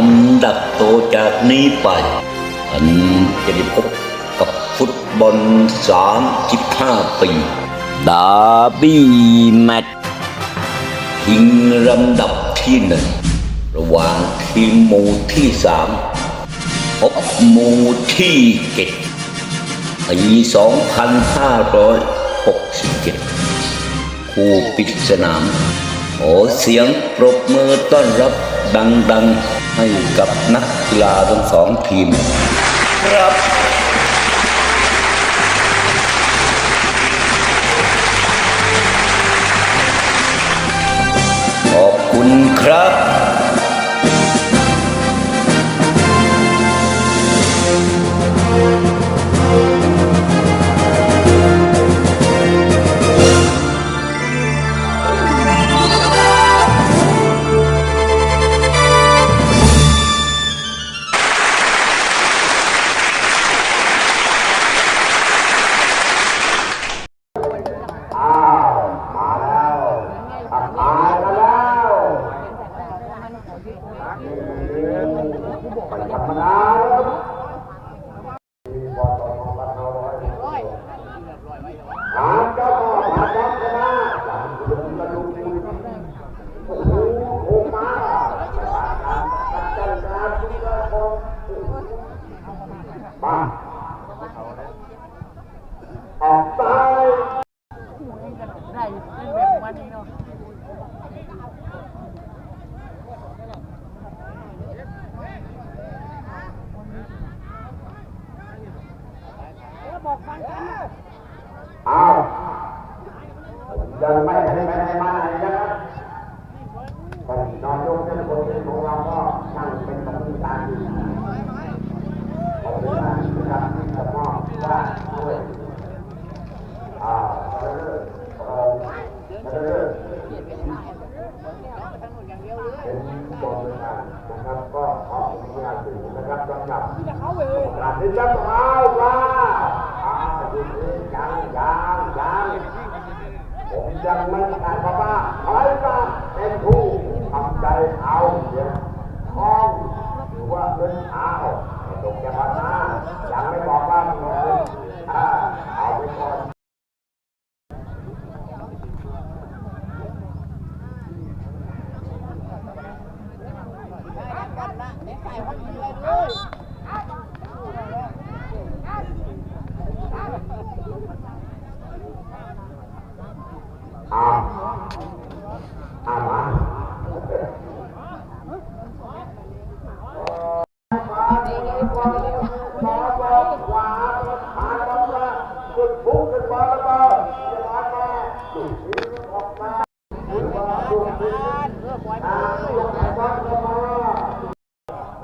ำดับโตจากนี้ไปอันจะได้พบกับฟุตบอล35ปีดาบี้แมตช์ชิงลำดับที่หนึ่งระหว่างทีมหมู่ที่สามพบหมู่ที่เจ็ดปี2567คู่ปิดสนาม ขอเสียงปรบมือต้อนรับดังๆ ให้กับนักกีฬาทั้งสองทีม ครับขอบคุณครับ ยังไม่ได้ไม่ได้มาไหนนะครับท่านนยกเทศมนตรีของเราก็นั่งเป็นกรรมการอยู่ขอบคุณมากนะครับที่จะมอบว่าด้วยอ่าเออเออเออเป็นบทงานนะครับก็ขออนุญาตถึงนะครับสำหรับการที่จะเอาว่าอ่า ผมยังไม่ประกาศว่าว่าใครจะเป็นผู้ทำใจเอาเดี๋ยวทองหรือว่าเงินเอาตกแก่วันหน้ายังไม่บอกว่าเงินอ่าเอาไปก่อน อ้าวอ้าวมาสุดพุ่งขึ้นบอลแล้วก็จะมาแม่สุดที่ออกมาหรือว่าสุดที่อ่าลงไปวัดก็มา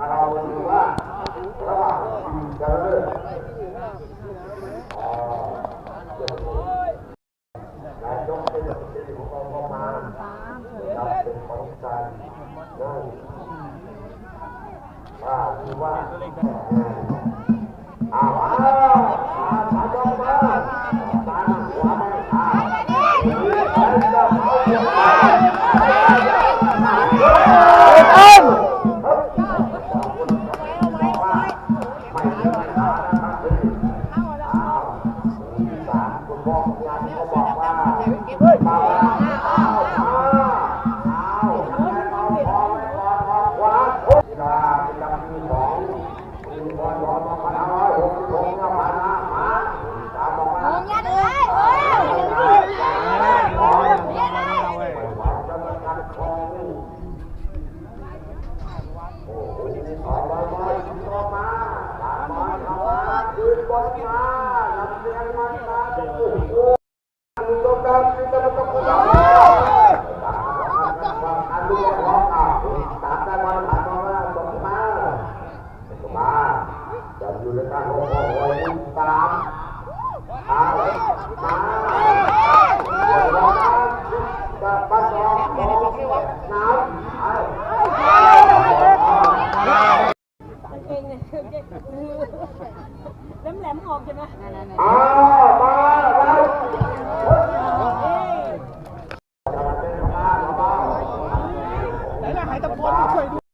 เราดูว่าระหว่างทีมจะเลิกอ๋อนายกเป็นสิ่งของ เรามาเป็นของการนั่งว่าคือว่าอ้าว ตะโกนช่วยด้วย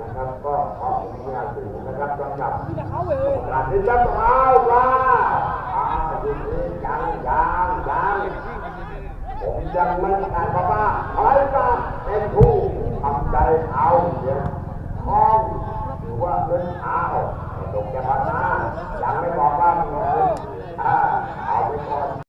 นะครับก็ขออนุญาตสื่อนะครับสำหรับการที่จะมาว่ายังยังยังผมยังไม่ทานป้าถอยมาเป็นผู้ทำใจเอาเดี๋ยวท้องหรือว่าเงินเอาตกแกมาหน้ายังไม่บอกว่าเงินเอาไปก่อน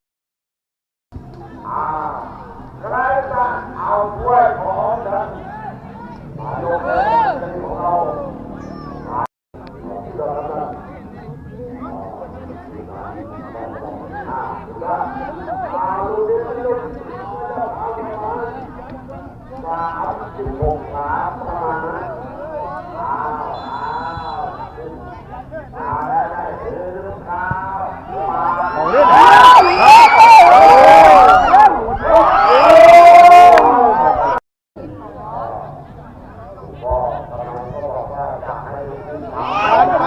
ไป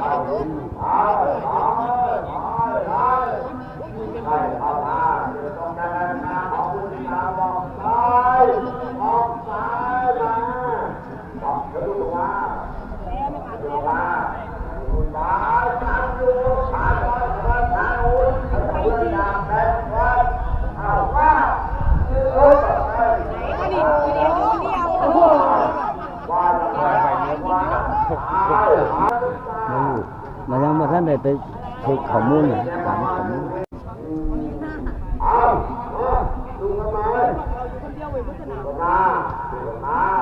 jogador. ท่านได้ไปเช็คข้อมูลถามผมเอาดูกันไปดูกันม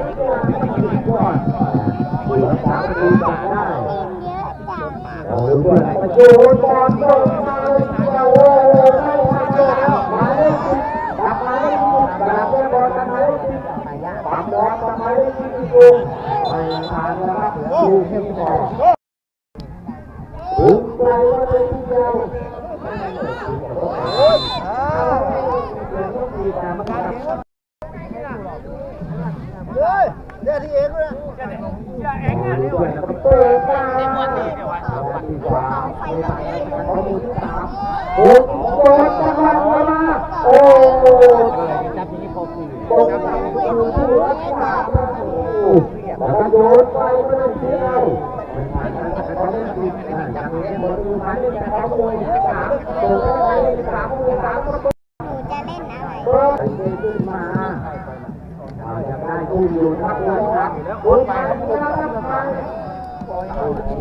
เดี๋ยวที่เอ็งเลยอย่าเอ็งอะเร็ว โอ้โหจังหวะมาโอ้โหจับนี้พอคือโอ้โหแล้วโยนไปเป็นที่ไม่ได้เที่ยวจะได้ที่อยู่ครับครับโอ้ยไปแล้วครั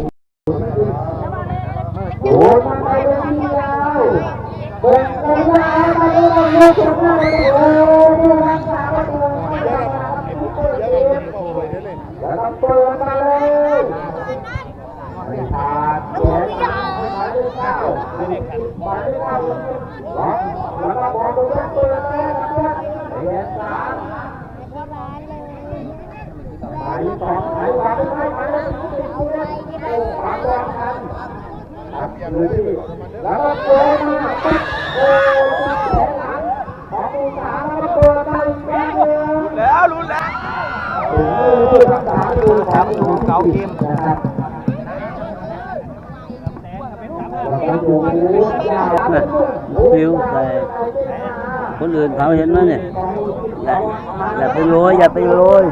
บ หรือที่แล้วก็โกมาปั๊บโกมาแขนหลังของอุตสาหแล้วก็โกมาอีกแม่นึงแล้วรู้แล้วผู้รักษาตัวแของเก่าเกมนะครับฟิวแต่คนอื่นเขาเห็นไหมเนี่ยอย่าไปโรยอย่าไปโรย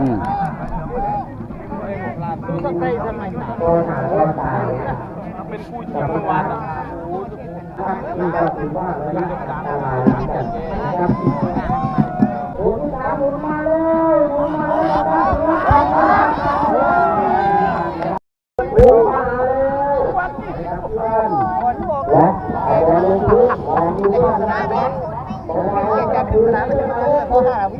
อืม ตัวหาตัวต้ยเป็นผู้จับรางวัลนี่ก็ถือว่าระยะอันตรายหลังจากนี้นะครับหมุนขาหมุนมาเลยหมุนมาเลยครับหมุนขาหมุนมาหมุนมาเลยนะครับเพื่อนและแต่จะลงทุนของดูว่านะครับผมว่าจะดูนะไม่ใช่ว่าพอหาวิ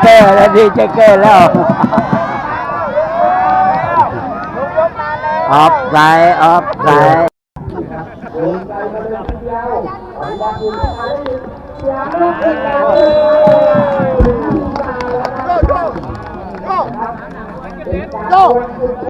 เกอร์แล้วดีเจเกอร์แล้วออฟไซด์ออฟไซด